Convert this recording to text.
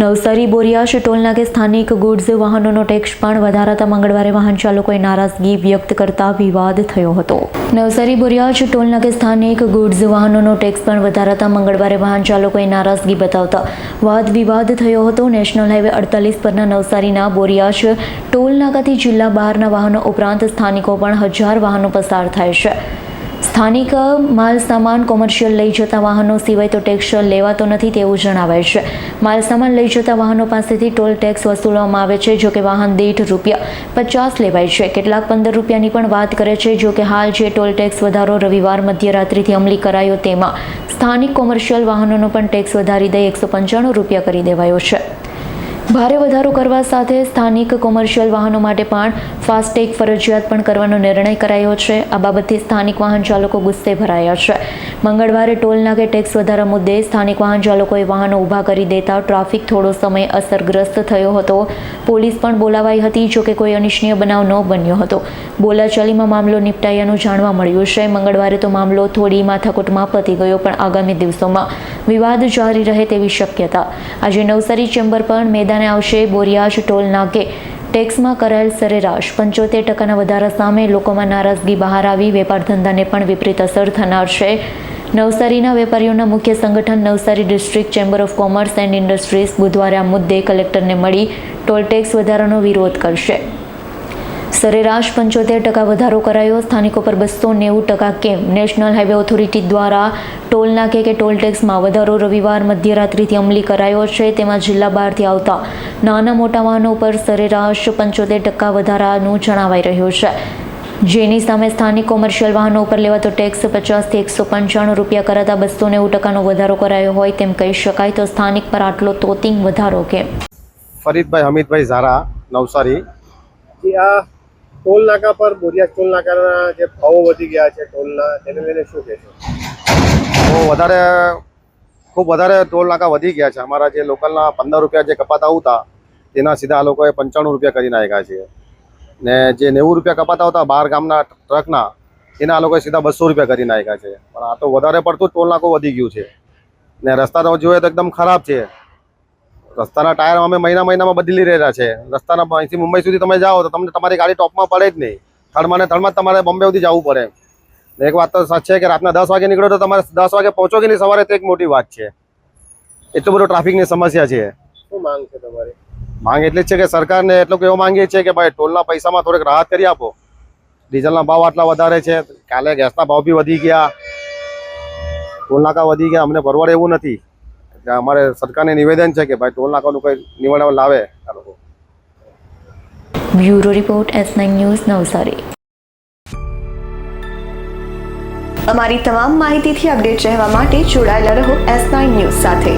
નવસારી બોરિયાશ ટોલનાકે સ્થાનિક goods વાહનોનો tax પણ વધારાતા મંગળવારે વાહન ચાલકોએ નારાજગી વ્યક્ત કરતા વિવાદ થયો હતો. નવસારી બોરિયાશ ટોલનાકે સ્થાનિક ગુડ્સ વાહનોનો ટેક્સ પણ વધારાતા મંગળવારે વાહન ચાલકોએ નારાજગી બતાવતા વાદ વિવાદ થયો હતો. નેશનલ હાઈવે અડતાલીસ પરના નવસારીના બોરિયાશ ટોલનાકાથી જિલ્લા બહારના વાહનો ઉપરાંત સ્થાનિકો પણ હજાર વાહનો પસાર થાય છે. સ્થાનિક માલ સામાન કોમર્શિયલ લઈ જતા વાહનો સિવાય તો ટેક્સ લેવાતો નથી તેવું જણાવાય છે. માલ સામાન લઈ જતા વાહનો પાસેથી ટોલ ટેક્સ વસૂલવામાં આવે છે, જો કે વાહન દીઠ રૂપિયા પચાસ લેવાય છે. કેટલાક પંદર રૂપિયાની પણ વાત કરે છે, જો કે હાલ જે ટોલ ટેક્સ વધારો રવિવાર મધ્યરાત્રિથી અમલી કરાયો તેમાં સ્થાનિક કોમર્શિયલ વાહનોનો પણ ટેક્સ વધારી દઈ એકસો પંચાણું રૂપિયા કરી દેવાયો છે. ભારે વધારો કરવા સાથે સ્થાનિક કોમર્શિયલ વાહનો માટે પણ ફાસ્ટેગ ફરજિયાત પણ કરવાનો નિર્ણય કરાયો છે. આ બાબતથી સ્થાનિક વાહન ચાલકો ગુસ્સે ભરાયા છે. મંગળવારે ટોલ નાકે ટેક્સ વધારા મુદ્દે સ્થાનિક વાહન ચાલકોએ વાહનો ઊભા કરી દેતા ટ્રાફિક થોડો સમય અસરગ્રસ્ત થયો હતો. પોલીસ પણ બોલાવાઈ હતી, જો કે કોઈ અનિચ્છનીય બનાવ ન બન્યો હતો. બોલાચાલીમાં મામલો નિપટાયાનું જાણવા મળ્યું છે. મંગળવારે તો મામલો થોડી માથાકૂટમાં પતી ગયો, પણ આગામી દિવસોમાં વિવાદ જારી રહે તેવી શક્યતા. આજે નવસારી ચેમ્બર પણ મેદાને આવશે. બોરિયાજ ટોલ નાકે ટેક્સમાં કરાયેલ સરેરાશ પંચોતેર ટકાના વધારા સામે લોકોમાં નારાજગી બહાર આવી. વેપાર ધંધાને પણ વિપરીત અસર થનાર છે. નવસારીના વેપારીઓના મુખ્ય સંગઠન Navsari district chamber of commerce and industries બુધવારે આ મુદ્દે કલેક્ટરને મળી ટોલ ટેક્સ વધારાનો વિરોધ કરશે. સરેરાશ પંચોતેર ટકા વધારો કરાયો. સ્થાનિકો પર બસો નેવું ટકા કેમ? નેશનલ હાઈવે ઓથોરિટી દ્વારા ટોલ નાકે કે ટોલ ટેક્સમાં વધારો રવિવાર મધ્યરાત્રિથી અમલી કરાયો છે. તેમાં જિલ્લા બહારથી આવતા નાના મોટા વાહનો પર સરેરાશ પંચોતેર ટકા વધારાનું જણાવાઈ રહ્યું છે. જેની સામે સ્થાનિક કોમર્શિયલ વાહનો ઉપર લેવાતો ટેક્સ પચાસથી એકસો પંચાણું રૂપિયા કરાતા બસો નેવું ટકાનો વધારો કરાયો હોય તેમ કહી શકાય. તો સ્થાનિક પર આટલો તોતિંગ વધારો કેમ? ફરીદભાઈ હમીદભાઈ ઝારા નવસારી. આ ટોલ નાકા પર, બોરિયા ટોલ નાકાના જે ભાવો વધી ગયા છે ટોલના, તેને લઈને શું કહેશો? બહુ વધારે, ખૂબ વધારે ટોલ નાકા વધી ગયા છે. અમારા જે લોકલના પંદર રૂપિયા જે કપાતા આવતા, તેના સીધા આ લોકોએ પંચાણું રૂપિયા કરી નાખ્યા છે. ને જે નેવું રૂપિયા કપાતા હતા બહાર ગામના ટ્રકના એના આ લોકોએ સીધા બસો રૂપિયા કરી નાખ્યા છે. પણ આ તો વધારે પડતું ટોલ નાકો વધી ગયું છે. ને રસ્તા તો જોઈએ તો એકદમ ખરાબ છે. રસ્તાના ટાયર અમે મહિના મહિનામાં બદલી રહ્યા છે. રસ્તાના અહીંથી મુંબઈ સુધી તમે જાઓ તો તમને તમારી ગાડી ટોપમાં પડે જ નહીં. થર્ડમાં ને થર્ડમાં તમારે બોમ્બે સુધી જવું પડે. ને એક વાત તો સાચ છે કે રાતના દસ વાગે નીકળો તો તમારે દસ વાગે પહોંચો કે નહીં સવારે તો એક મોટી વાત છે. એટલું બધું ટ્રાફિકની સમસ્યા છે. શું માંગ છે તમારી? માંગ એટલી જ છે કે સરકારને એટલું કેવું માંગીએ છીએ કે ભાઈ ટોલના પૈસામાં થોડીક રાહત કરી આપો. ડીઝલના ભાવ આટલા વધારે છે. કાલે ગેસના ભાવ બી વધી ગયા. ટોલ નાકા વધી ગયા. અમને પરવડે એવું નથી. અમારે સરકારને નિવેદન છે કે ભાઈ ટોલ નાકાનું કંઈ નિવડ લાવે આ લોકો. Bureau report S nine news Navsari. અમારી તમામ માહિતીથી અપડેટ રહેવા માટે જોડાયેલા રહો એસ નાઇન ન્યૂઝ સાથે.